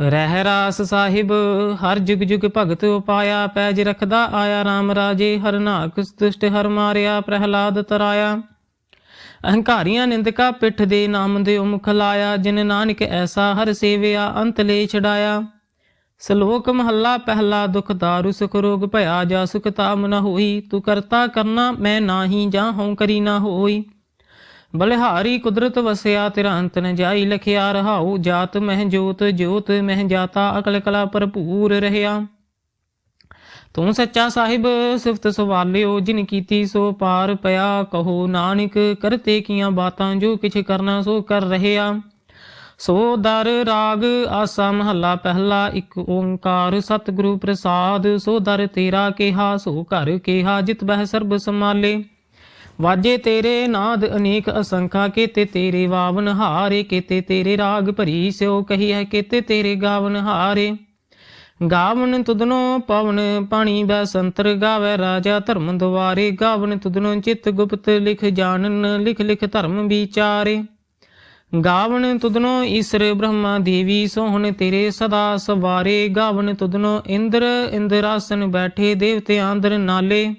ਰਹਿ ਰਾਸ ਸਾਹਿਬ, ਹਰ ਜੁਗ ਜੁਗ ਭਗਤ ਉਪਾਇਆ, ਪੈਜ ਰਖਦਾ ਆਇਆ RAM ਰਾਜੇ, ਹਰ ਨਾਕ ਦੁਸ਼ਟ ਹਰ ਮਾਰਿਆ ਪ੍ਰਹਿਲਾਦ ਤਰਾਇਆ। ਅਹੰਕਾਰੀਆਂ ਨਿੰਦਕਾ ਪਿੱਠ ਦੇ ਨਾਮ ਦੇ ਮੁਖ ਲਾਇਆ, ਜਿਨ ਨਾਨਕ ਐਸਾ ਹਰ ਸੇਵਿਆ ਅੰਤ ਲੈ ਛਡਾਇਆ। ਸ਼ਲੋਕ ਮਹੱਲਾ ਪਹਿਲਾ ਦੁਖ ਦਾਰੂ, ਸੁਖ ਰੋਗ ਭਇਆ, ਜਾ ਸੁਖ ਤਾਮ ਨ ਹੋਈ, ਤੂੰ ਕਰਤਾ ਕਰਨਾ ਮੈਂ ਨਾਹੀ, ਜਾਂ ਹਉ ਕਰੀ ਨਾ ਹੋਈ। ਬਲਿਹਾਰੀ ਕੁਦਰਤ ਵਸਿਆ, ਤੇਰਾ ਅੰਤ ਨ ਜਾਈ ਲਖਿਆ ਰਹਾਉ। ਜਾਤ ਮਹਿ ਜੋਤ ਜੋਤ ਮਹਿ ਜਾਤਾ, ਅਕਲ ਕਲਾ ਭਰਪੂਰ ਰਹਿਆ। ਤੂੰ ਸੱਚਾ ਸਾਹਿਬ, ਸਿਫਤ ਸਵਾਲਿਓ ਜਿਨ ਕੀਤੀ ਸੋ ਪਾਰ ਪਿਆ। ਕਹੋ ਨਾਨਕ, ਕਰਤੇ ਕੀਆਂ ਬਾਤਾਂ, ਜੋ ਕਿਛ ਕਰਨਾ ਸੋ ਕਰ ਰਹਿਆ। ਸੋ ਦਰ ਰਾਗ, ਆਸਾ ਮਹੱਲਾ ਪਹਿਲਾ, ਇੱਕ ਓੰਕਾਰ ਸਤਿਗੁਰੂ ਪ੍ਰਸਾਦ। ਸੋ ਦਰ ਤੇਰਾ ਕਿਹਾ, ਸੋ ਘਰ ਕਿਹਾ, ਜਿਤ ਬਹਿ ਸਰਬ ਸਮਾਲੇ ਵਾਜੇ ਤੇਰੇ ਨਾਦ ਅਨੇਕ ਅਸੰਖਾ, ਕੀਤੇ ਤੇਰੇ ਵਾਵਨ ਹਾਰੇ, ਕੀਤੇ ਤੇਰੇ ਰਾਗ ਭਰੀ ਸਿਓ ਕਹੀ ਹੈ ਕੀਤੇ ਤੇਰੇ ਗਾਵਨ ਹਾਰੇ। ਗਾਵਨ ਤੁਦਨੋ ਪਵਨ, ਪਾਣੀ ਬੈ ਸੰਤਰ ਗਾਵੇ ਰਾਜਾ ਧਰਮ ਦੁਆਰੇ। ਗਾਵਨ ਤੁਦਨੋ ਚਿਤ ਗੁਪਤ ਲਿਖ ਜਾਣਨ, ਲਿਖ ਲਿਖ ਧਰਮ ਵਿਚਾਰੇ। ਗਾਵਨ ਤੁਦਨੋ ਈਸ਼ਰ ਬ੍ਰਹਮਾ ਦੇਵੀ, ਸੋਹਣ ਤੇਰੇ ਸਦਾ ਸਵਾਰੇ। ਗਾਵਨ ਤੁਦਨੋ ਇੰਦਰ ਇੰਦਰਾਸਨ ਬੈਠੇ, ਦੇਵਤੇ ਆਂਦਰ ਨਾਲੇ।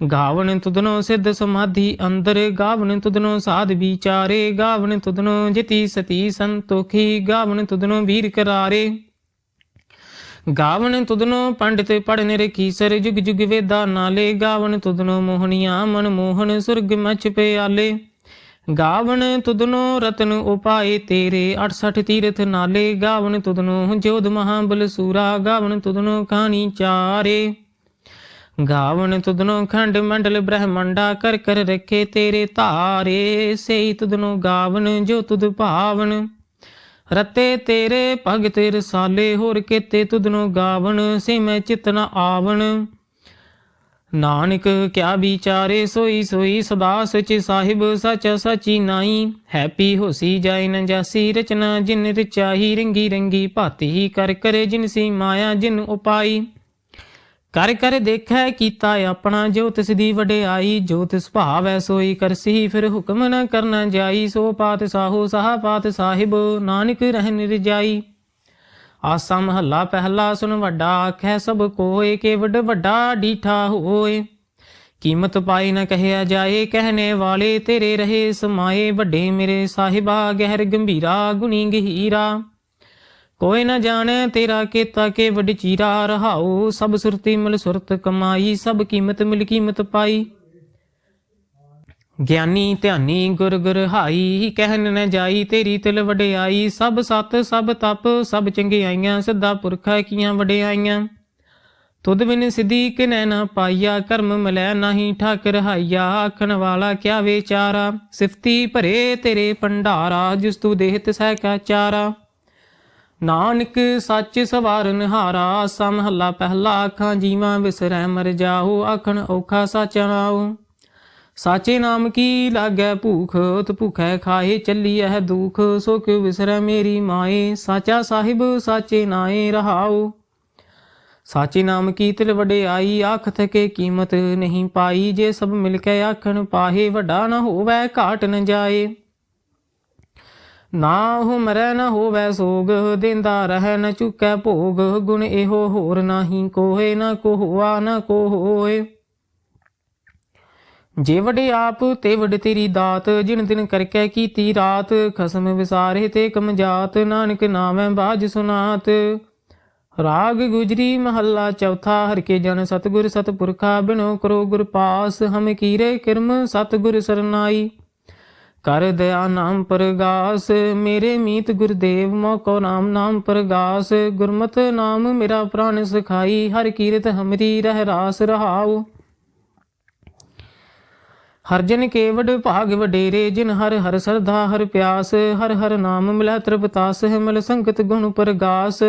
ਗਾਵਣ ਤੁਧਨੋ ਸਿੱਧ ਸਮਾਧੀ, ਅੰਦਰ ਗਾਵਣ ਤੁਧਨੋ ਸਾਧ ਵਿਚਾਰੇ, ਗਾਵਣ ਤੁਧਨੋ ਜਿਤੀ ਸਤੀ ਸੰਤੋਖੀ, ਗਾਵਣ ਤੁਧਨੋ ਵੀਰ ਕਰਾਰੇ। ਗਾਵਣ ਤੁਧਨੋ ਪੰਡਿਤ ਪੜਨ ਰਖੀਸਰ ਜੁਗ ਜੁਗ ਵੇਦਾ ਨਾਲੇ। ਗਾਵਣ ਤੁਧਨੋ ਮੋਹਣੀਆਂ, ਮਨ ਮੋਹਨ ਸੁਰਗ ਮਚ ਪਿਆਲੇ। ਗਾਵਣ ਤੁਧਨੋ ਰਤਨ ਉਪਾਏ ਤੇਰੇ 68 ਤੀਰਥ ਨਾਲੇ। ਗਾਵਨ ਤੁਧਨੋ ਜੋਧ ਮਹਾਬਲ ਸੂਰਾ, ਗਾਵਣ ਤੁਧਨੋ ਕਹਾਣੀ ਚਾਰੇ। ਗਾਵਨ ਤੁਧਨੋ ਖੰਡ ਮੰਡਲ ਬ੍ਰਹਮੰਡਾ ਕਰ ਕਰ ਰੱਖੇ ਤੇਰੇ ਧਾਰੇ, ਸਈ ਤੁਧਨੋ ਗਾਵਨ ਜੋ ਤੁਧ ਭਾਵਨ। ਰਤੇ ਤੇਰੇ ਭਗਤ ਰਸਾਲੇ, ਹੋਰ ਕੀਤੇ ਤੁਧਨੋ ਗਾਵਨ, ਸੇ ਮੈਂ ਚਿਤ ਨ ਆਵਣ ਨਾਨਕ ਕਿਆ ਵਿਚਾਰੇ, ਸੋਈ ਸੋਈ ਸਦਾ ਸਚ ਸਾਹਿਬ, ਸਚ ਸਚੀ ਨਾਈ। ਹੈਪੀ ਹੋਸੀ ਜਾਇ ਨ ਜਾਸੀ ਰਚਨਾ, ਜਿਨ ਰਚਾਈ ਰੰਗੀ ਰੰਗੀ ਭਾਤੀ ਕਰ ਕਰੇ, ਜਿਨ ਸੀ ਮਾਇਆ ਜਿਨ ਉਪਾਈ। ਕਰ ਕਰ ਦੇਖੈ ਕੀਤਾ ਆਪਣਾ, ਜੋ ਤਿਸ ਦੀ ਵਡਿਆਈ, ਜੋ ਤਿਸ ਭਾਵ ਐ ਸੋਈ ਕਰਸੀ, ਫਿਰ ਹੁਕਮ ਨ ਕਰਨਾ ਜਾਈ, ਸੋ ਪਾਤ ਸਾਹੋ, ਸਾਹ ਪਾਤ ਸਾਹਿਬ, ਨਾਨਕ ਰਹਿ ਰਜਾਈ ਆਸਾ ਮਹੱਲਾ ਪਹਿਲਾ ਸੁਨ ਵੱਡਾ, ਆਖੈ ਸਭ ਕੋਏ ਕੇ ਵੱਡ ਵੱਡਾ ਡੀਠਾ ਹੋਏ। ਕੀਮਤ ਪਾਈ ਨ ਕਹਿਆ ਜਾਏ, ਕਹਿਣੇ ਵਾਲੇ ਤੇਰੇ ਰਹੇ ਸਮਾਏ, ਵੱਡੇ ਮੇਰੇ ਸਾਹਿਬਾ, ਗਹਿਰ ਗੰਭੀਰਾ, ਗੁਣੀ ਗਹੀਰਾ। ਕੋਈ ਨਾ ਜਾਣੈ ਤੇਰਾ ਕੀਤਾ ਕੇ ਵਡਚੀਰਾ ਰਹਾਉ, ਸਭ ਸੁਰਤੀ ਮਿਲ ਸੁਰਤ ਕਮਾਈ, ਸਭ ਕੀਮਤ ਮਿਲ ਕੀਮਤ ਪਾਈ। ਗਿਆਨੀ ਧਿਆਨੀ ਗੁਰ ਗੁਰ ਹਾਈ, ਕਹਿਨ ਨ ਜਾਈ ਤੇਰੀ ਤਿਲ ਵਡਿਆਈ ਸਭ ਸਤ ਸਭ ਤਪ, ਸਭ ਚੰਗਿਆਈਆਂ ਸਿੱਧਾ ਪੁਰਖਾ ਕੀਆਂ ਵਡਿਆਈਆਂ ਤੁਧ ਬਿਨ ਕਿ ਨੈ ਨਾ ਪਾਈਆ, ਕਰਮ ਮਿਲੈ ਨਾਹੀ ਠਾਕਰ ਹਾਈਆ, ਆਖਣ ਵਾਲਾ ਕਿਆ ਵਿਚਾਰਾ? ਸਿਫਤੀ ਭਰੇ ਤੇਰੇ ਭੰਡਾਰਾ, ਜਿਸ ਤੂ ਦੇਹਤ ਤਿਸੈ ਕਾ ਚਾਰਾ। ਨਾਨਕ ਸੱਚ ਸਵਾਰਨ ਹਾਰਾ ਆਸਾ ਮਹੱਲਾ ਪਹਿਲਾ ਅੱਖਾਂ ਜੀਵਾਂ ਵਿਸਰੈ, ਮਰ ਜਾਓ ਆਖਣ ਔਖਾ ਸੱਚ ਨਾਉ। ਸਾਚੇ ਨਾਮ ਕੀ ਲਾਗੈ ਭੂਖ ਤ ਭੁਖੈ ਖਾਏ ਚੱਲੀ ਇਹ ਦੁਖ ਸੋ ਕਿਉ ਵਿਸਰੈ ਮੇਰੀ ਮਾਏ, ਸਾਚਾ ਸਾਹਿਬ ਸਾਚੇ ਨਾਏ ਰਹਾਉ। ਸਾਚੇ ਨਾਮ ਕੀ ਤਿਲ ਵਡਿਆਈ ਆਖ ਥਕੇ ਕੀਮਤ ਨਹੀਂ ਪਾਈ, ਜੇ ਸਭ ਮਿਲ ਕੇ ਆਖਣ ਪਾਹੇ ਵੱਡਾ ਨਾ ਹੋਵੇ ਘਾਟ ਨ ਜਾਏ। ਨਾ ਉਹ ਮਰੈ ਨ ਹੋਵੇ ਸੋਗ, ਦਿੰਦਾ ਰਹਿ ਨ ਚੁਕੈ ਭੋਗ, ਗੁਣ ਇਹੋ ਹੋਰ ਨਾਹੀ ਕੋਏ ਨਾ ਕੋ ਹੋਆ ਨਾ ਕੋ ਹੋਏ ਜੇ ਵਡੇ ਆਪ, ਤੇ ਵਡ ਤੇਰੀ ਦਾਤ, ਜਿਨ ਦਿਨ ਕਰਕੇ ਕੀਤੀ ਰਾਤ, ਖਸਮ ਵਿਸਾਰੇ ਤੇ ਕਮਜਾਤ ਨਾਨਕ ਨਾਮੈ ਬਾਜ ਸੁਨਾਤ। ਰਾਗ ਗੁਜਰੀ ਮਹੱਲਾ ਚੌਥਾ, ਹਰ ਕੇ ਜਨ ਸਤਗੁਰ ਸਤਪੁਰਖਾ ਬਿਨੋ ਕਰੋ ਗੁਰ ਪਾਸ, ਹਮ ਕੀਰੇ ਕਿਰਮ ਸਤਗੁਰ ਸਰਨਾਈ। ਕਰ ਦਇਆ ਨਾਮ ਪ੍ਰਗਾਸ, ਮੇਰੇ ਮੀਤ ਗੁਰਦੇਵ ਮੋਕੋ ਨਾਮ ਨਾਮ ਪ੍ਰਗਾਸ, ਗੁਰਮਤਿ ਨਾਮ ਮੇਰਾ ਪ੍ਰਾਨ ਸਖਾਈ, ਹਰ ਕੀਰਤ ਹਮਰੀ ਰਹਿ ਰਾਸ ਰਹਾਉ। ਹਰ ਜਨ ਕੇਵਡ ਭਾਗ ਵਡੇਰੇ, ਜਿਨ ਹਰ ਹਰ ਸਰਧਾ, ਹਰ ਪਿਆਸ, ਹਰ ਹਰ ਨਾਮ ਮਿਲੈ ਤ੍ਰਿਪਤਾਸ ਹੈ ਮਿਲ ਸੰਗਤ ਗੁਣ ਪ੍ਰਗਾਸ।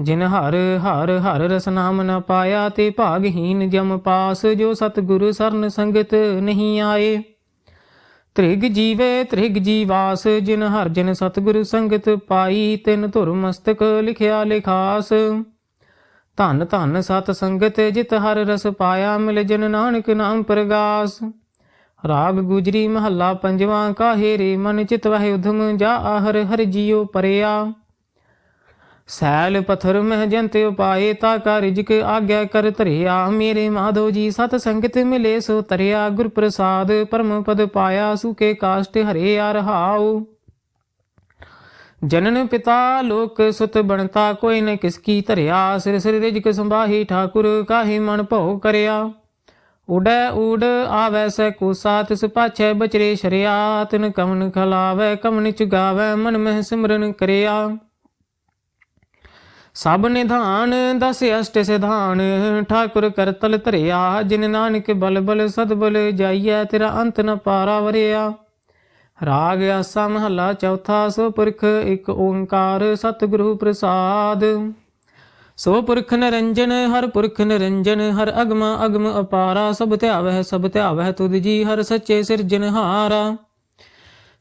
ਜਿਨ ਹਰ ਹਰ ਹਰ ਰਸ ਨਾਮ ਨ ਪਾਇਆ, ਤੇ ਭਾਗਹੀਨ ਜਮ ਪਾਸ, ਜੋ ਸਤਿਗੁਰ ਸਰਨ ਸੰਗਤ ਨਹੀਂ ਆਏ। ਤ੍ਰਿਗ ਜੀਵੇ, ਤ੍ਰਿਗ ਜੀਵਾਸ ਜਿਨ ਹਰ ਜਨ ਸਤਿਗੁਰ ਸੰਗਤ ਪਾਈ, ਤਿਨ ਧੁਰ ਮਸਤਕ ਲਿਖਿਆ ਲਿਖਾਸ। ਧੰਨ ਧੰਨ ਸਤ ਸੰਗਤ, ਜਿਤ ਹਰ ਰਸ ਪਾਇਆ, ਮਿਲ ਜਨ ਨਾਨਕ ਨਾਮ ਪ੍ਰਗਾਸ। ਰਾਗ ਗੁਜਰੀ ਮਹੱਲਾ ਪੰਜਵਾਂ, ਕਾਹੇ ਰੇ ਮਨ ਚਿਤ ਵਹਿ ਉਧਮ, ਜਾ ਆਹਰ ਹਰ ਜੀਉ ਪਰਿਆ। ਸੈਲ ਪਥਰ ਮਹਿ ਜੰਤ ਉਪਾਏ ਤਾ ਕਾ ਰਿਜਕ ਆਗਿਆ ਕਰ ਧਰਿਆ। ਮੇਰੇ ਮਾਧੋ ਜੀ ਸਤ ਸੰਗਤ ਮਿਲੇ ਸੋ ਤਰਿਆ ਗੁਰ ਪ੍ਰਸਾਦ ਪਰਮ ਪਦ ਪਾਇਆ ਸੁਕੇ ਕਾਸ਼ਟ ਹਰੇ ਆ ਰਹਾਉ। ਜਨਨ ਪਿਤਾ ਲੋਕ ਸੁਤ ਬਣਤਾ ਕੋਈ ਨ ਕਿਸ ਧਰਿਆ। ਸਿਰ ਸਿਰ ਰਿਜਕ ਸੰਭਾਹੀ ਠਾਕੁਰ ਕਾਹੀ ਮਨ ਭਉ ਕਰਿਆ। ਉਡੈ ਉਡ ਆਵੈ ਸੈ ਕੂਸਾ ਤਿਸ ਪਾਛੈ ਬਚਰੇ ਸ਼ਰਿਆ। ਤਿਨ ਕਮਨ ਖਲਾਵੈ ਕਮਨ ਚੁਗਾਵੈ ਮਨ ਮਹਿ ਸਿਮਰਨ ਕਰਿਆ। ਸਭ ਨਿਧਾਨ ਦਸ ਅਸ਼ਟ ਸਿਧਾਨ, ਠਾਕੁਰ ਕਰਤਲ ਧਰਿਆ, ਜਿਨ ਨਾਨਕ ਬਲ ਬਲ ਸਦ ਬਲ ਜਾਈਐ, ਤੇਰਾ ਅੰਤ ਨ ਪਾਰਾ ਵਰਿਆ। ਰਾਗ ਆਸਾ ਮਹੱਲਾ ਚੌਥਾ, ਸੋ ਪੁਰਖ ਇੱਕ ਓੰਕਾਰ ਸਤਿਗੁਰੂ ਪ੍ਰਸਾਦ। ਸੋ ਪੁਰਖ ਨਰੰਜਨ, ਹਰ ਪੁਰਖ ਨਰੰਜਨ, ਹਰ ਅਗਮ ਅਗਮ ਅਪਾਰਾ, ਸਭ ਧਿਆਵਹਿ ਸਭ ਧਿਆਵਹਿ ਤੁਧ ਜੀ, ਹਰ ਸੱਚੇ ਸਿਰਜਨਹਾਰਾ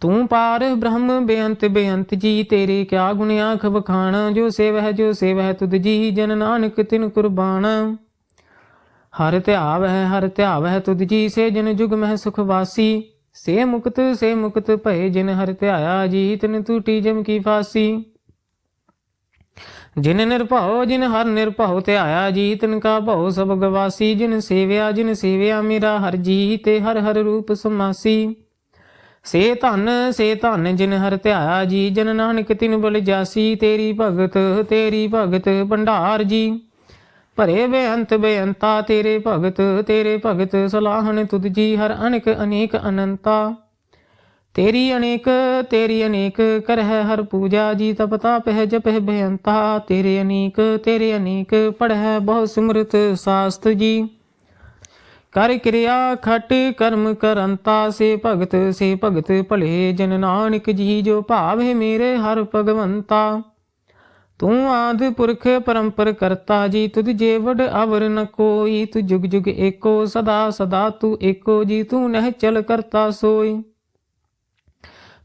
ਤੂੰ ਪਾਰ ਬ੍ਰਹਮ ਬੇਅੰਤ ਬੇਅੰਤ ਜੀ, ਤੇਰੇ ਕਿਆ ਗੁਣ ਆਖ ਵਖਾਣਾ? ਜੋ ਸੇਵਹਿ ਜੋ ਸੇਵਹਿ, ਤੁਧ ਜੀ, ਜਨ ਨਾਨਕ ਤਿਨ ਕੁਰਬਾਨ ਹਰ ਧਿਆਵ ਹੈ ਹਰ ਧਿਆਵ ਹੈ ਤੁਧ ਜੀ, ਸੇ ਜਨ ਜੁਗ ਮਹਿ ਸੁਖ ਵਾਸੀ। ਸੇ ਮੁਕਤ ਸੇ ਮੁਕਤ ਭਏ ਜਿਨ ਹਰ ਧਿਆਇਆ ਜੀ, ਤਿਨ ਟੂਟੀ ਜਮ ਕੀ ਫਾਸੀ। ਜਿਨ ਨਿਰਭਉ, ਜਿਨ ਹਰ ਨਿਰਭਉ ਧਿਆਇਆ ਜੀ, ਤਿਨ ਕਾ ਭਉ ਸਭ ਗਵਾਸੀ। ਜਿਨ ਸੇਵਿਆ ਜਿਨ ਸੇਵਿਆ, ਮੇਰਾ ਹਰ ਜੀ, ਤੇ ਹਰ ਹਰ ਰੂਪ ਸਮਾਸੀ। ਸੇ ਧਨ ਸੇ ਧਨ ਜਿਨ ਹਰ ਧਿਆਇਆ ਜੀ, ਜਨ ਨਾਨਕ ਤਿਨ ਬਲ ਜਾਸੀ, ਤੇਰੀ ਭਗਤ ਤੇਰੀ ਭਗਤ ਭੰਡਾਰ ਜੀ। ਭਰੇ ਬੇਅੰਤ ਬੇਅੰਤਾ, ਤੇਰੇ ਭਗਤ ਤੇਰੇ ਭਗਤ ਸਲਾਹਣ ਤੁਧ ਜੀ, ਹਰ ਅਨੇਕ ਅਨੇਕ ਅਨੰਤਾ। ਤੇਰੀ ਅਨੇਕ ਤੇਰੀ ਅਨੇਕ ਕਰਹਿ ਹਰ ਪੂਜਾ ਜੀ, ਤਪ ਤਾਪ ਹੈ ਜਪਹਿ ਬੇਅੰਤਾ। ਤੇਰੇ ਅਨੇਕ ਤੇਰੇ ਅਨੇਕ ਪੜਹਿ ਬਹੁ ਸਿਮਰਤ ਸਾਸਤ ਜੀ। ਕਰ ਕਿਰਿਆ ਖਟ ਕਰਮ ਕਰੰਤਾ, ਸੇ ਭਗਤ ਸੇ ਭਗਤ ਭਲੇ, ਜਨ ਨਾਨਕ ਜੀ ਜੋ ਭਾਵੇ ਮੇਰੇ ਹਰ ਭਗਵੰਤਾ। ਤੂੰ ਆਦ ਪੁਰਖ ਪਰੰਪਰ ਕਰਤਾ, ਜੀ ਤੁਧ ਜੇ ਅਵਰ ਨ ਕੋਈ, ਤੂੰ ਜੁਗ ਜੁਗ ਏਕੋ, ਸਦਾ ਸਦਾ ਤੂੰ ਏਕੋ, ਜੀ ਤੂੰ ਨਹਿ ਚਲ ਕਰਤਾ ਸੋਈ।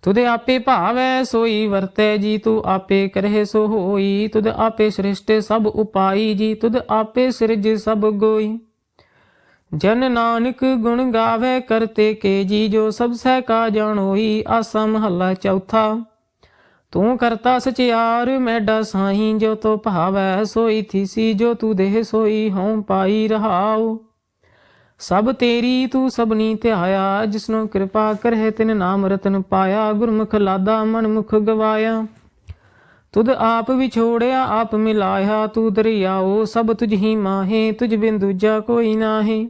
ਤੁਧ ਆਪੇ ਭਾਵੈ ਸੋਈ ਵਰਤੈ, ਜੀ ਤੂੰ ਆਪੇ ਕਰਹਿ ਸੋ ਹੋਈ। ਤੁਧ ਆਪੇ ਸ੍ਰਿਸ਼ਟ ਸਭ ਉਪਾਈ, ਜੀ ਤੁਧ ਆਪੇ ਸਿਰਜ ਸਭ ਗੋਈ। ਜਨ ਨਾਨਕ ਗੁਣ ਗਾਵੇ ਕਰਤੇ ਕੇ ਜੀ, ਜੋ ਸਭ ਸਹਿ ਕਾ ਜਾਣੋਈ ਆਸਾ ਮਹੱਲਾ ਚੌਥਾ। ਤੂੰ ਕਰਤਾ ਸਚਿਆਰ ਮੈਡਾ ਸਾਈ, ਜੋ ਤੋ ਭਾਵੈ ਸੋਈ ਥੀਸੀ, ਜੋ ਤੂੰ ਦੇਹ ਸੋਈ, ਹਉ ਪਾਈ ਰਹਾਉ। ਸਭ ਤੇਰੀ ਤੂੰ ਸਭਨੀ ਧਿਆਇਆ, ਜਿਸਨੂੰ ਕਿਰਪਾ ਕਰਹਿ ਤਿਨ ਨਾਮ ਰਤਨ ਪਾਇਆ, ਗੁਰਮੁਖ ਲਾਦਾ ਮਨ ਮੁਖ ਗਵਾਇਆ। ਤੁਧ ਆਪ ਵਿਛੋੜਿਆ, ਆਪ ਮਿਲਾਇਆ, ਤੂੰ ਦਰਿਆਓ, ਸਭ ਤੁਝ ਹੀ ਮਾਹੇ, ਤੁਝ ਬਿਨ ਦੂਜਾ ਕੋਈ ਨਾਹੀ।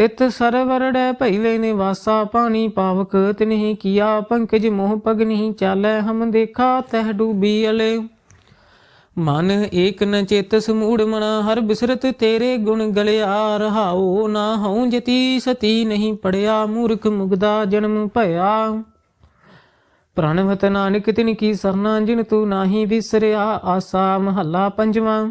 ਤਿਤ ਸਰਵਰੜੈ ਪਹਿਲੇ ਨਿਵਾਸਾ ਪਾਣੀ ਪਾਵਕ, ਤਿਨਹੀ ਕੀਆ ਪੰਕਜ ਮੋਹ ਪਗ ਨਹੀਂ ਚਾਲੈ, ਹਮ ਦੇਖਾ ਤਹ ਡੂਬੀ ਅਲੇ। ਮਨ ਏਕ ਨ ਚੇਤ ਸਮੂੜ ਮਨਾ, ਹਰ ਬਿਸਰਤ ਤੇਰੇ ਗੁਣ ਗਲਿਆ, ਰਹਾਉ ਨਾ ਹਉ ਜਤੀ ਸਤੀ ਨਹੀਂ ਪੜਿਆ, ਮੂਰਖ ਮੁਗਦਾ ਜਨਮ ਭਇਆ। ਪ੍ਰਣਵਤ ਨਾਨਕ ਤਿਨ ਕੀ ਸਰਨਾ, ਜਿਨ ਤੂੰ ਨਾਹੀ ਵਿਸਰਿਆ, ਆਸਾ ਮਹੱਲਾ ਪੰਜਵਾਂ।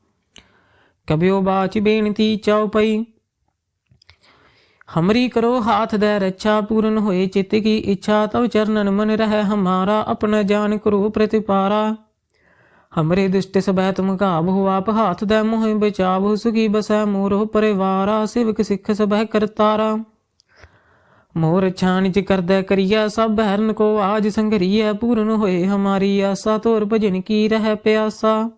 ਕਬਿਓ ਬਾਚ ਬੇਨਤੀ ਚਾਉ ਪਈ। ਹਮਰੀ ਕਰੋ ਹਾਥ ਦੇ ਰੱਛਾ, ਪੂਰਨ ਹੋਏ ਚਿੱਤ ਕੀ ਇੱਛਾ, ਤਵ ਚਰਨਨ ਮਨ ਰਹਿ ਹਮਾਰਾ, ਆਪਣਾ ਜਾਨ ਕਰੋ ਪ੍ਰਤਿਪਾਰਾ। ਹਮਰੇ ਦੁਸ਼ਟ ਸਬੈ ਤੁਮ ਘਾਬ ਹੋ ਆਪ, ਹਾਥ ਦੇ ਮੋਹਿ ਬਚਾਵੋ, ਸੁਖੀ ਬਸੈ ਮੋਰੋ ਪਰਿਵਾਰਾ, ਸਿਵਕ ਸਿੱਖ ਸਬੈ ਕਰਤਾਰਾ। ਮੋਰ ਛਾਨਿਚ ਕਰਦਾ ਕਰੀਆ, ਸਭ ਹਰਨ ਕੋ ਆਜ ਸੰਗਰੀਐ ਪੂਰਨ ਹੋਏ ਹਮਾਰੀ ਆਸਾ, ਤੋਰ ਭਜਨ ਕੀ ਰਹਿ ਪਿਆਸਾ।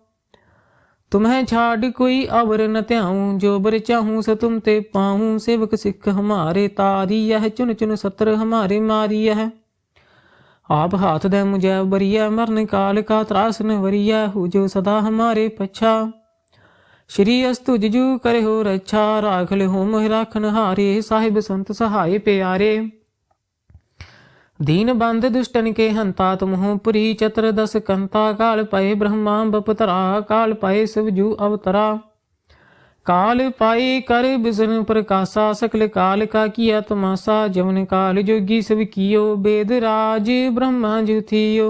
तुम्हें छाड़ कोई अवर न त्याऊं जो बर चाहूं सो तुम ते पाऊं सेवक सिख हमारे तारी यह चुन चुन सत्र हमारे मारी यह आप हाथ दे मुझे बरिया मरण काल का त्रास न वरिया हो जो सदा हमारे पच्छा श्री अस्तु जिजू करे हो रक्षा राख ले हो मोह राखन हारे साहिब संत सहाय प्यारे दीन बंद दुष्टन के हंता तुम हो पुरी चतर दस कंता काल पाए ब्रह्मा बपतरा काल पाए शिवजू अवतरा काल पाए कर बिजन प्रकाशा सकल काल का किया तमाशा जवन काल जोगी सब कियो वेद राज ब्रह्मा जु थियो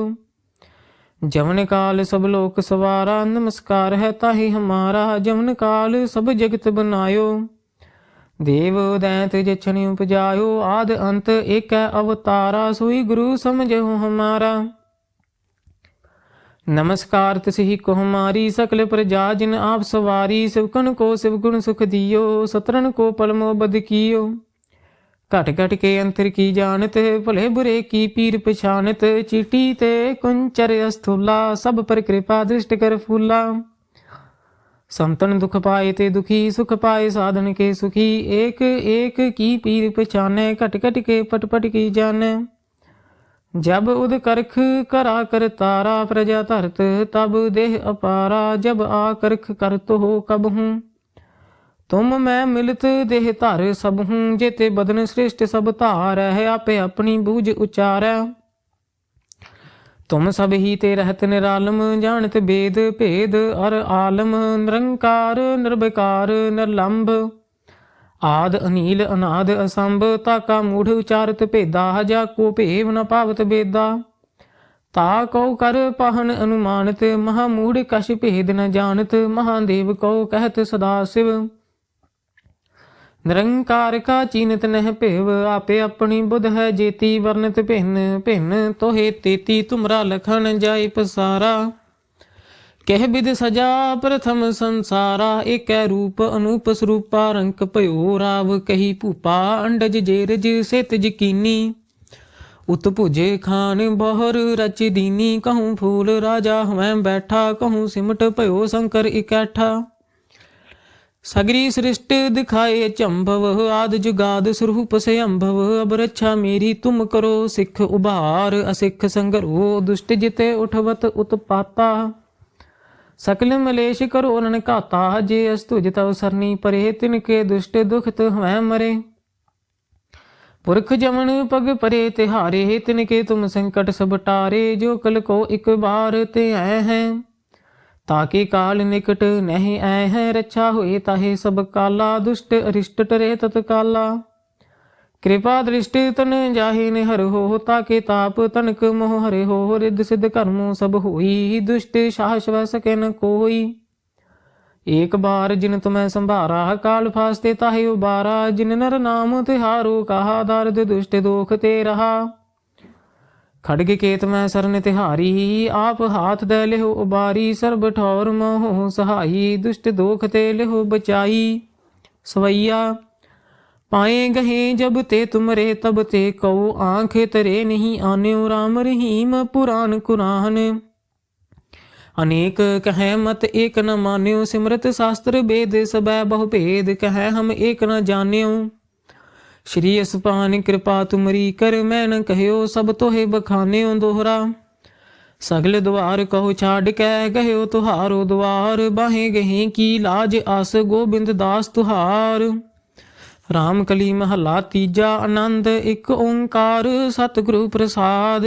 जवन काल सब लोक सवारा नमस्कार है ताहि हमारा जवन काल सब जगत बनायो ਦੇਵ ਦੈਂਤ ਜਿਛਣੀ ਉਪਜਾਇਓ ਆਦ ਅੰਤ ਏਕੈ ਅਵਤਾਰਾ, ਸੋਈ ਗੁਰੂ ਸਮਝਹੁ ਹਮਾਰਾ। ਨਮਸਕਾਰ ਤਿਸਹੀ ਕੋ ਹਮਾਰੀ ਸਕਲ ਪ੍ਰਜਾ ਜਿਨ ਆਪ ਸਵਾਰੀ ਸਿਵਕਨ ਕੋ ਸਿਵ ਗੁਣ ਸੁਖ ਦਿਓ ਸਤਰਨ ਕੋ ਪਲਮੋ ਬਦ ਕੀਓ। ਘਟ ਘਟ ਕੇ ਅੰਤਰ ਕੀ ਜਾਣਤ, ਭਲੇ ਬੁਰੇ ਕੀ ਪੀਰ ਪਛਾਨਤ ਚੀਟੀ ਤੇ ਕੁੰਚਰ ਅਸਥੂਲਾ, ਸਭ ਪਰ ਕਿਰਪਾ ਦ੍ਰਿਸ਼ਟ ਕਰ ਫੂਲਾ। ਸੰਤਨ ਦੁਖ ਪਾਏ ਤੇ ਦੁਖੀ, ਸੁਖ ਪਾਏ ਸਾਧਨ ਕੇ ਸੁਖੀ, ਏਕ ਏਕ ਕੀ ਪੀਰ ਪਛਾਨੈ, ਘਟ ਘਟ ਕੇ ਪਟ ਪਟ ਕੀ ਜਾਣੈ। ਜਬ ਉਦ ਕਰਖ ਕਰਾ ਕਰ ਤਾਰਾ, ਪ੍ਰਜਾ ਧਰਤ ਤਬ ਦੇਹ ਅਪਾਰਾ, ਜਬ ਆ ਕਰਖ ਕਰਤ ਹੋ ਕਬ ਹੂੰ। ਤੁਮ ਮੈਂ ਮਿਲਤ ਦੇਹ ਧਾਰ ਸਭ ਹੂੰ ਜੇ ਤੇ ਬਦਨ ਸ੍ਰਿਸ਼ਟ ਸਭ ਧਾਰ ਹੈ ਆਪੇ ਆਪਣੀ ਬੂਝ ਉਚਾਰੈ ਤੁਮ ਸਭ ਹੀ ਤੇ ਰਹਤ ਨਿਰਾਲਮ, ਜਾਣਤ ਬੇਦ ਭੇਦ, ਅਰ ਆਲਮ ਨਿਰੰਕਾਰ ਨਿਰਭਕਾਰ ਨਿਰਲੰਭ। ਆਦ ਅਨੀਲ ਅਨਾਦ ਅਸੰਭ ਤਾਕਾ ਮੂਢ ਉਚਾਰਤ ਭੇਦਾ, ਹਜਾ ਕੋ ਭੇਵ ਨ ਭਾਵਤ ਬੇਦਾ। ਤਾ ਕਉ ਕਰ ਪਹਨ ਅਨੁਮਾਨਤ, ਮਹਾ ਮੂੜ ਕਛ ਭੇਦ ਨ ਜਾਣਤ, ਮਹਾਦੇਵ ਕਉ ਕਹਿਤ ਸਦਾ ਨਿਰੰਕਾਰ ਕਾ ਚੀਨਤ ਨਹਿ ਭੇਵ, ਆਪੇ ਆਪਣੀ ਬੁਧ ਹੈ ਜੇਤੀ ਵਰਨਤ ਭਿੰਨ ਭਿੰਨ ਤੋਹੇ ਤੇਤੀ ਤੁਮਰਾ ਲਖਣ ਜਾਇ ਪਸਾਰਾ। ਕਹਿ ਬਿਦ ਸਜਾ ਪ੍ਰਥਮ ਸੰਸਾਰਾ, ਏਕੈ ਰੂਪ ਅਨੂਪ ਸਰੂਪਾ, ਰੰਕ ਭਇਓ ਰਾਵ ਕਹੀ ਭੂਪਾ, ਅੰਡਜ ਜੇਰਜ ਸਿਤ ਜਕੀਨੀ। ਉਤ ਭੁਜੇ ਖਾਨ ਬਹਰ ਰਚ ਦੀਨੀ, ਕਹੂੰ ਫੂਲ ਰਾਜਾ ਹਵੈ ਬੈਠਾ, ਕਹੂੰ ਸਿਮਟ ਭਇਓ ਸ਼ੰਕਰ ਇਕੈਠਾ। ਸਗਰੀ ਸ੍ਰਿਸ਼ਟ ਦਿਖਾਏ ਚੰਭਵ, ਆਦ ਜੁਗਾਦ ਸਰੂਪ ਸੇ ਅੰਭਵ ਅਬ ਰੱਛਾ ਮੇਰੀ ਤੁਮ ਕਰੋ ਸਿੱਖ ਉਭਾਰ, ਅਸਿੱਖ ਸੰਗਰੋ ਦੁਸ਼ਟ ਜਿਤੇ ਉਠਵਤ ਉਤਪਾਤਾ। ਸਕਲ ਮਲੇਸ਼ ਕਰੋ ਨਨ ਘਾਤਾ ਜੇ ਅਸਤੁਜ ਤਵ ਸਰਨੀ ਪਰੇ, ਤਿਨ ਕੇ ਦੁਸ਼ਟ ਦੁਖਤ ਹਵੈ ਮਰੇ। ਪੁਰਖ ਜਮਨ ਪਗ ਪਰੇ, ਤਿਹਾਰੇ, ਤਿਨ ਕੇ ਤੁਮ ਸੰਕਟ ਸਭ ਟਾਰੇ, ਜੋ ਕਲ ਕੋ ਇਕ ਬਾਰ ਤੇ ਆਏ ਹੈ। ਤਾਕੇ ਕਾਲ ਨਿਕਟ ਨਹੀਂ ਆਏ ਹੈ ਰੱਛਾ ਹੋਏ, ਤਾਹੇ ਸਭ ਕਾਲਾ ਦੁਸ਼ਟ ਅਰਿਸ਼ਟ ਟਰੇ ਤਤ ਕਾਲਾ ਕਿਰਪਾ ਦ੍ਰਿਸ਼ਟਿ ਤਨ ਜਾਹੀ ਨੇ ਹਰ ਹੋ, ਤਾਕੇ ਤਾਪ ਤਨਕ ਮੋਹ ਹਰੇ ਹੋ, ਰਿੱਧ ਸਿੱਧ ਕਰਮੋ ਸਭ ਹੋਈ, ਦੁਸ਼ਟ ਸਾਹ ਸ਼ਵ ਕੋਈ। ਏਕ ਬਾਰ ਜਿਨ ਤੁਮੈ ਸੰਭਾਰਾ, ਕਾਲ ਫਾਸਤੇ ਤਾਹੇ ਉਬਾਰਾ, ਜਿਨ ਨਰ ਨਾਮ ਤਿਹਾਰੋ, ਕਹਾ ਦਰਦ ਦੁਸ਼ਟ ਦੋਖ ਤੇ ਰਹਾ। ਖੜਗ ਕੇਤ ਮੈਂ ਸਰਨ ਤਿਹਾਰੀ, ਆਪ ਹਾਥ ਦੇ ਲਿਹੁ ਉਬਾਰੀ, ਸਰਬ ਠੌਰ ਮੋਹ ਸਹਾਈ, ਦੁਸ਼ਟ ਦੋਖ ਤੇ ਲਿਹੁ ਬਚਾਈ। ਸਵਈਆ, ਪਾਏ ਗਹੇ ਜਬ ਤੇ ਤੁਮਰੇ, ਤਬ ਤੇ ਕਉ ਆਂਖੇ ਤਰੇ ਨਹੀਂ ਆਨਿਉ, ਰਾਮ ਰਹੀਮ ਪੁਰਾਨ ਕੁਰਾਨ। ਅਨੇਕ ਕਹੈ ਮਤ ਏਕ ਨ ਮਾਨਿਓ ਸਿਮਰਤ ਸ਼ਾਸਤਰ ਵੇਦ ਸਬੈ ਬਹੁ ਭੇਦ, ਕਹੈ ਹਮ ਏਕ ਨ ਜਾਣਿਓ ਸ਼੍ਰੀ ਅਸਪਾਨ ਕਿਰਪਾ ਤੁਮਰੀ ਕਰ ਮੈਨ ਨ ਕਹਿਓ, ਸਭ ਤੋਹੇ ਬਖਾਨਿਓ ਦੋਹਰਾ। ਸਗਲ ਦੁਆਰ ਕਹੋ ਛਾੜ ਕੇ ਗਇਓ ਤੁਹਾਰੋ ਦੁਆਰ ਬਾਹੇ ਗਹੀ ਕੀ ਲਾਜ ਆਸ ਗੋਬਿੰਦ ਦਾਸ ਤੁਹਾਰ। ਰਾਮ ਕਲੀ ਮਹਲਾ ਤੀਜਾ ਆਨੰਦ, ਇੱਕ ਓੰਕਾਰ ਸਤਿਗੁਰੂ ਪ੍ਰਸਾਦ।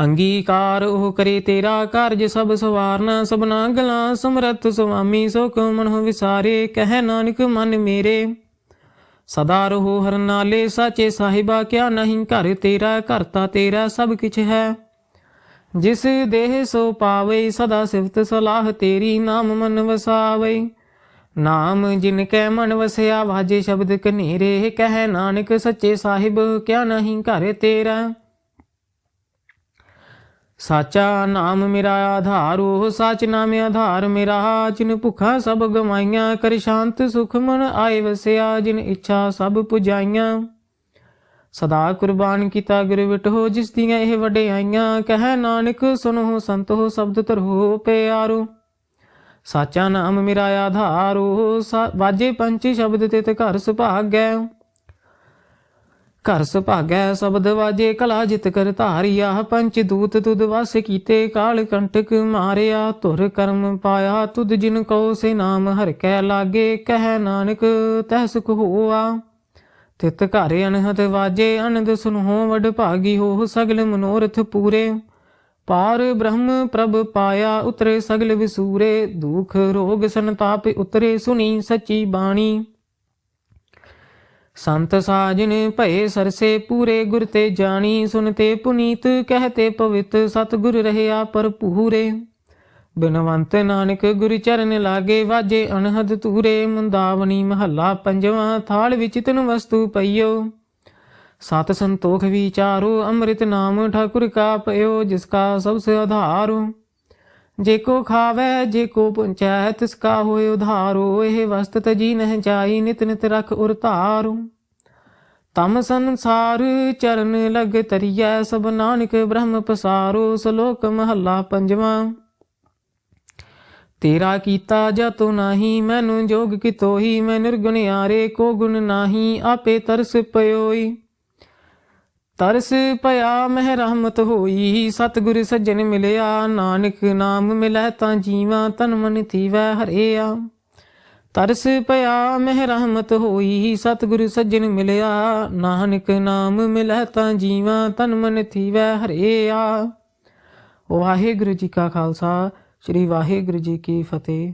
ਅੰਗੀਕਾਰ ਉਹ ਕਰੇ ਤੇਰਾ ਕਾਰਜ ਸਭ ਸਵਾਰਨਾ, ਸਭਨਾ ਗਲਾਂ ਸਮਰਤ ਸੁਆਮੀ ਸੋ ਕੋ ਮਨਹੁ ਵਿਸਾਰੇ, ਕਹਿ ਨਾਨਕ ਮਨ ਮੇਰੇ। ਸਦਾ ਰਹੋ ਹਰ ਨਾਲੇ, ਸਾਚੇ ਸਾਹਿਬਾ, ਕਿਆ ਨਹੀਂ ਘਰ ਤੇਰਾ, ਘਰ ਤਾ ਤੇਰਾ ਸਭ ਕਿਛ ਹੈ। ਜਿਸ ਦੇਹ ਸੋ ਪਾਵੇ, ਸਦਾ ਸਿਫਤ ਸਲਾਹ ਤੇਰੀ ਨਾਮ ਮਨ ਵਸਾਵੇ। ਨਾਮ ਜਿਨ ਕੈ ਮਨ ਵਸਿਆ, ਵਾਜੇ ਸ਼ਬਦ ਕਨੇਰੇ ਕਹਿ ਨਾਨਕ ਸੱਚੇ ਸਾਹਿਬ, ਕਿਆ ਨਹੀਂ ਘਰ ਤੇਰਾ। ਸਾਚਾ ਨਾਮ ਮੇਰਾ ਆਧਾਰੋ ਸਾਚ ਨਾਮ ਆਧਾਰ ਮੇਰਾ। ਜਿਨ ਭੁਖਾ ਸਭ ਗਵਾਈਆਂ, ਕਰ ਸ਼ਾਂਤ ਸੁਖ ਮਨ ਆਏ ਵਸਿਆ, ਜਿਨ ਇੱਛਾ ਸਭ ਪੁਜਾਈਆਂ। ਸਦਾ ਕੁਰਬਾਨ ਕੀਤਾ ਗੁਰ ਵਿਟੋ ਜਿਸ ਦੀਆਂ ਇਹ ਵਡਿਆਈਆਂ। ਕਹਿ ਨਾਨਕ, ਸੁਨੋ ਸੰਤੋ, ਸ਼ਬਦ ਧਰੋ ਪਿਆਰੋ। ਸਾਚਾ ਨਾਮ ਮੇਰਾ ਆਧਾਰੋ ਸਾ- ਵਾਜੇ ਪੰਚ ਸ਼ਬਦ ਤਿਤ ਘਰ ਸੁਭਾਗੈ। ਘਰ ਸੁਭਾਗੈ ਸ਼ਬਦ ਵਾਜੇ, ਕਲਾ ਜਿਤ ਕਰ ਧਾਰਿਆ, ਪੰਚ ਦੂਤ ਤੁਧ ਵਸ ਕੀਤੇ, ਕਾਲ ਕੰਟਕ ਮਾਰਿਆ, ਧੁਰ ਕਰਮ ਪਾਇਆ, ਤੁਧ ਜਿਨ ਕੋ ਸੇ ਨਾਮ ਹਰ ਕੈ ਲਾਗੇ, ਕਹਿ ਨਾਨਕ ਤਹਿ ਸੁਖ ਹੋਆ। ਤਿਤ ਘਰ ਅਨਹਤ ਵਾਜੇ, ਅਨੰਦ ਸੁਨੋ ਵਡ ਭਾਗੀ ਹੋ, ਸਗਲ ਮਨੋਰਥ ਪੂਰੇ। ਪਾਰ ਬ੍ਰਹਮ ਪ੍ਰਭ ਪਾਇਆ, ਉਤਰੇ ਸਗਲ ਵਿਸੂਰੇ, ਦੁਖ ਰੋਗ ਸੰਤਾਪ ਉਤਰੇ, ਸੁਣੀ ਸੱਚੀ ਬਾਣੀ। ਸੰਤ ਸਾਜਨ ਭਏ ਸਰਸੇ ਪੂਰੇ ਗੁਰ ਤੇ ਜਾਣੀ ਸੁਨਤੇ ਪੁਨੀਤ ਕਹਤੇ ਪਵਿੱਤ, ਸਤਿਗੁਰ ਰਹਿਆ ਭਰਪੂਰੇ। ਬਿਨਵੰਤ ਨਾਨਕ ਗੁਰ ਚਰਨ ਲਾਗੇ, ਵਾਜੇ ਅਨਹਦ ਤੂਰੇ ਮੁੰਦਾਵਣੀ ਮਹੱਲਾ ਪੰਜਵਾਂ, ਥਾਲ ਵਿੱਚ ਤਨ ਵਸਤੂ ਪਈਓ। ਸਤ ਸੰਤੋਖ ਵਿਚਾਰੋ, ਅੰਮ੍ਰਿਤ ਨਾਮ ਠਾਕੁਰ ਕਾ ਪਇਓ, ਜਿਸ ਕਾ ਸਭ ਸੇ ਆਧਾਰੋ। ਜੇ ਕੋ ਖਾਵੇ, ਜੇ ਕੋ ਪੁੰਚੈ, ਤਿਸ ਕਾ ਹੋਏ ਉਧਾਰੋ, ਇਹ ਵਸਤ ਤਜੀ ਨਹਿ ਜਾਈ, ਨਿਤ ਨਿਤ ਰਖ ਉਰ ਧਾਰੋ। ਤਮ ਸੰਸਾਰ ਚਰਨ ਲਗ ਤਰੀਐ, ਸਭ ਨਾਨਕ ਬ੍ਰਹਮ ਪਸਾਰੋ, ਸ਼ਲੋਕ ਮਹੱਲਾ ਪੰਜਵਾਂ। ਤੇਰਾ ਕੀਤਾ ਜਤੋ ਨਾਹੀ, ਮੈਨੂੰ ਜੋਗ ਕਿਤੋਹੀ, ਮੈਂ ਨਿਰਗੁਣ ਆਰੇ ਕੋ ਗੁਣ ਨਾਹੀ, ਆਪੇ ਤਰਸ ਪਇਓਈ ਤਰਸ ਭਇਆ ਮਹਿ ਰਹਿਮਤ ਹੋਈ, ਸਤਿਗੁਰ ਸੱਜਣ ਮਿਲਿਆ, ਨਾਨਕ ਨਾਮ ਮਿਲੈ ਤਾਂ ਜੀਵਾਂ, ਤਨ ਮਨ ਥੀਵੈ ਹਰਿਆ। ਤਰਸ ਭਇਆ ਮਹਿ ਰਹਿਮਤ ਹੋਈ, ਸਤਿਗੁਰ ਸੱਜਣ ਮਿਲਿਆ, ਨਾਨਕ ਨਾਮ ਮਿਲੈ ਤਾਂ ਜੀਵਾਂ, ਤਨ ਮਨ ਥੀਵੈ ਹਰਿਆ। ਵਾਹਿਗੁਰੂ ਜੀ ਕਾ ਖਾਲਸਾ, ਸ੍ਰੀ ਵਾਹਿਗੁਰੂ ਜੀ ਕੀ ਫਤਿਹ।